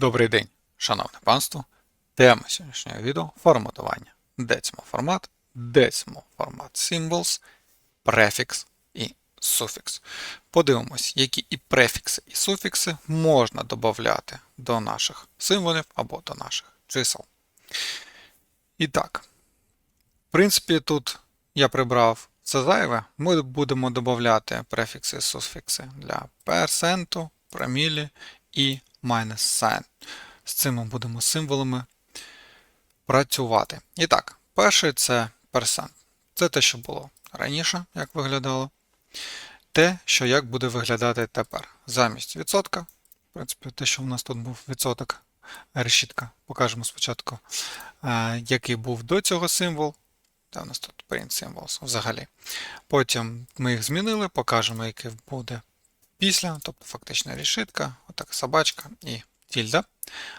Добрий день, шановне панство. Тема сьогоднішнього відео форматування. Decimal формат, decimal формат symbols, префікс і суфікс. Подивимось, які і префікси, і суфікси можна додати до наших символів або до наших чисел. І так, в принципі, тут я прибрав це зайве. Ми будемо додати префікси і суфікси для персенту, промілі і minus sign. З цими будемо символами працювати. І так, перший це персент. Це те, що було раніше, як виглядало. Те, що як буде виглядати тепер. Замість відсотка. В принципі, те, що в нас тут був відсоток, решітка. Покажемо спочатку, е, який був до цього символ. Де у нас тут print symbols взагалі. Потім ми їх змінили, покажемо, який буде після, тобто фактично решітка, отака собачка і тільда.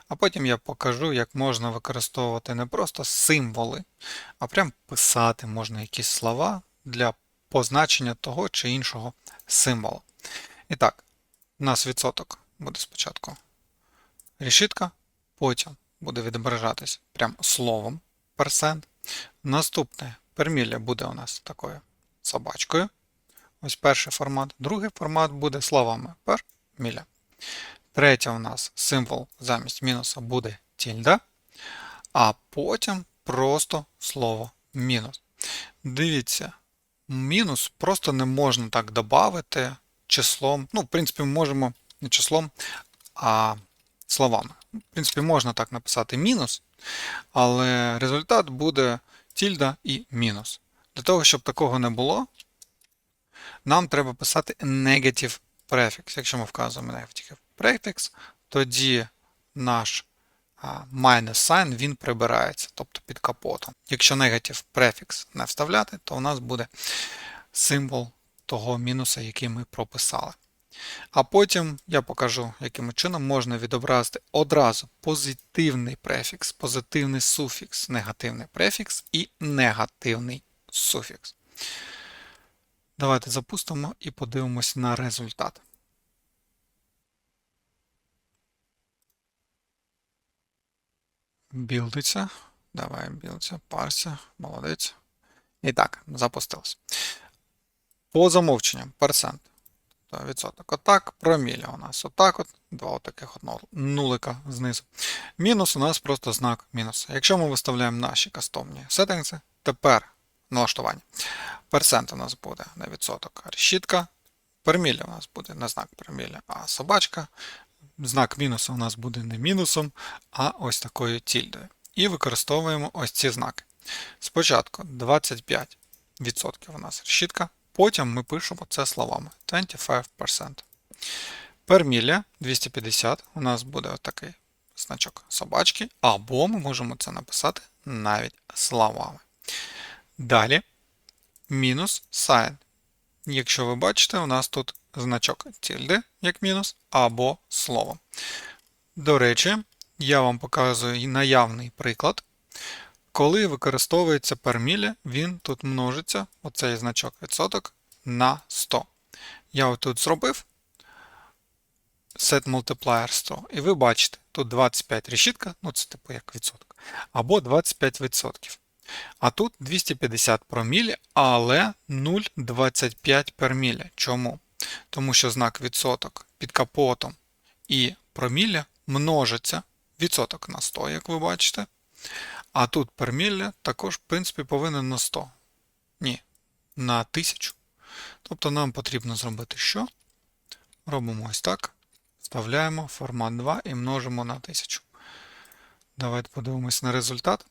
А потім я покажу, як можна використовувати не просто символи, а прям писати можна якісь слова для позначення того чи іншого символу. І так, у нас відсоток буде спочатку решітка, потім буде відображатись прям словом персент. Наступне пермілля буде у нас такою собачкою. Ось перший формат. Другий формат буде словами per Третє у нас символ замість мінуса буде тільда, а потім просто слово мінус. Дивіться, мінус просто не можна так додати числом. Ну, в принципі, ми можемо не числом, а словами. В принципі, можна так написати мінус, але результат буде тільда і мінус. Для того, щоб такого не було, нам треба писати negative prefix. Якщо ми вказуємо negative prefix, тоді наш minus sign він прибирається, тобто під капотом. Якщо negative prefix не вставляти, то у нас буде символ того мінуса, який ми прописали. А потім я покажу, яким чином можна відобразити одразу позитивний префікс, позитивний суфікс, негативний префікс і негативний суфікс. Давайте запустимо і подивимось на результат. Білдиться. Давай білдиться, парся, молодець. І так, запустилось. По замовченням, персент. Тобто відсоток. Отак, проміля у нас. Отак от, два отаких от нулика знизу. Мінус у нас просто знак мінус. Якщо ми виставляємо наші кастомні сеттингси, тепер налаштування. Персент у нас буде на відсоток решітка. Пермілля у нас буде не знак пермілля, а собачка. Знак мінусу у нас буде не мінусом, а ось такою тільдою. І використовуємо ось ці знаки. Спочатку 25% у нас решітка, потім ми пишемо це словами 25%. Пермілля 250 у нас буде отакий значок собачки, або ми можемо це написати навіть словами. Далі мінус sign. Якщо ви бачите, у нас тут значок тільди, як мінус, або слово. До речі, я вам показую наявний приклад. Коли використовується пермілля, він тут множиться, оцей значок відсоток, на 100. Я отут зробив set multiplier 100, і ви бачите, тут 25 решітка, ну це типу як відсоток, або 25%. А тут 250 промілі, але 0,25 перміля. Чому? Тому що знак відсоток під капотом і промілля множиться відсоток на 100, як ви бачите. А тут пермілля також, в принципі, повинен на 100. Ні, на 1000. Тобто нам потрібно зробити що? Робимо ось так. Вставляємо формат 2 і множимо на 1000. Давайте подивимось на результат.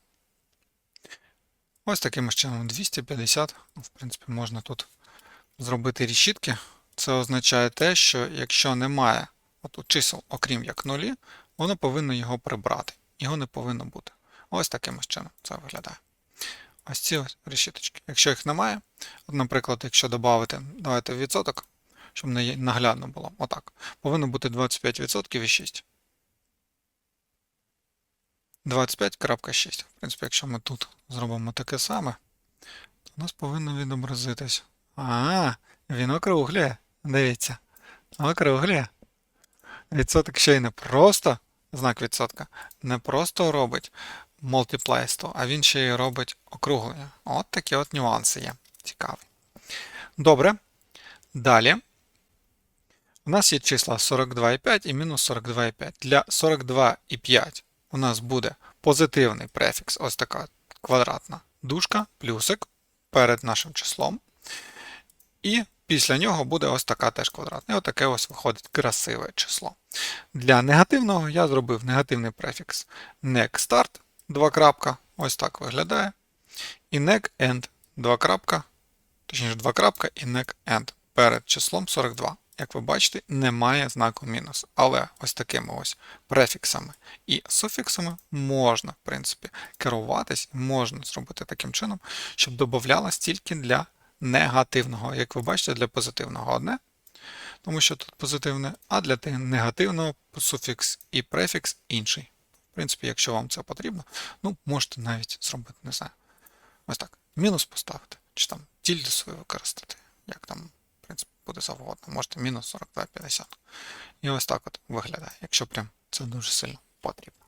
Ось таким чином 250. В принципі, можна тут зробити рішітки. Це означає те, що якщо немає от чисел, окрім як нулі, воно повинно його прибрати. Його не повинно бути. Ось таким чином це виглядає. Ось ці ось решіточки. Якщо їх немає, от, наприклад, якщо додати, давайте відсоток, щоб не наглядно було, отак, повинно бути 25% і 6. 25.6. В принципі, якщо ми тут зробимо таке саме, то у нас повинно відобразитись. А, він округлює. Дивіться. Округлює. Відсоток ще й не просто знак відсотка, не просто робить multiply 100, а він ще й робить округлення. От такі от нюанси є. Цікаві. Добре. Далі. У нас є числа 42,5 і мінус 42,5. Для 42,5 у нас буде позитивний префікс, ось така квадратна дужка, плюсик перед нашим числом. І після нього буде ось така теж квадратна. І отаке ось виходить красиве число. Для негативного я зробив негативний префікс neckstart, 2 крапка, ось так виглядає. І neckend, 2 крапка, точніше 2 крапка і neckend перед числом 42. Як ви бачите, немає знаку мінус. Але ось такими ось префіксами і суфіксами можна, в принципі, керуватись, можна зробити таким чином, щоб додавалось тільки для негативного. Як ви бачите, для позитивного одне, тому що тут позитивне, а для негативного суфікс і префікс інший. В принципі, якщо вам це потрібно, ну, можете навіть зробити, не знаю. Ось так. Мінус поставити, чи там тільди свою використати, як там, буде завгодно. Можете мінус 42,50. І ось так от виглядає, якщо прям це дуже сильно потрібно.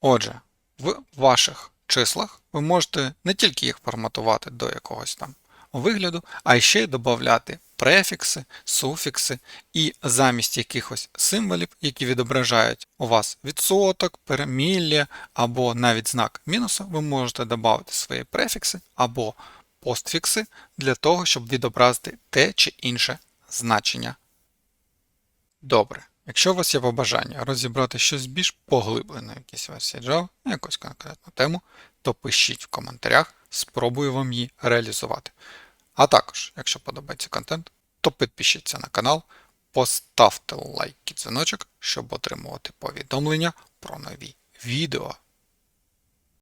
Отже, в ваших числах ви можете не тільки їх форматувати до якогось там вигляду, а ще й додати префікси, суфікси і замість якихось символів, які відображають у вас відсоток, перемілля або навіть знак мінуса, ви можете додати свої префікси або постфікси для того, щоб відобразити те чи інше значення. Добре. Якщо у вас є побажання розібрати щось більш поглиблено, якісь версії Java, якусь конкретну тему, то пишіть в коментарях, спробую вам її реалізувати. А також, якщо подобається контент, то підпишіться на канал, поставте лайк і дзвіночок, щоб отримувати повідомлення про нові відео.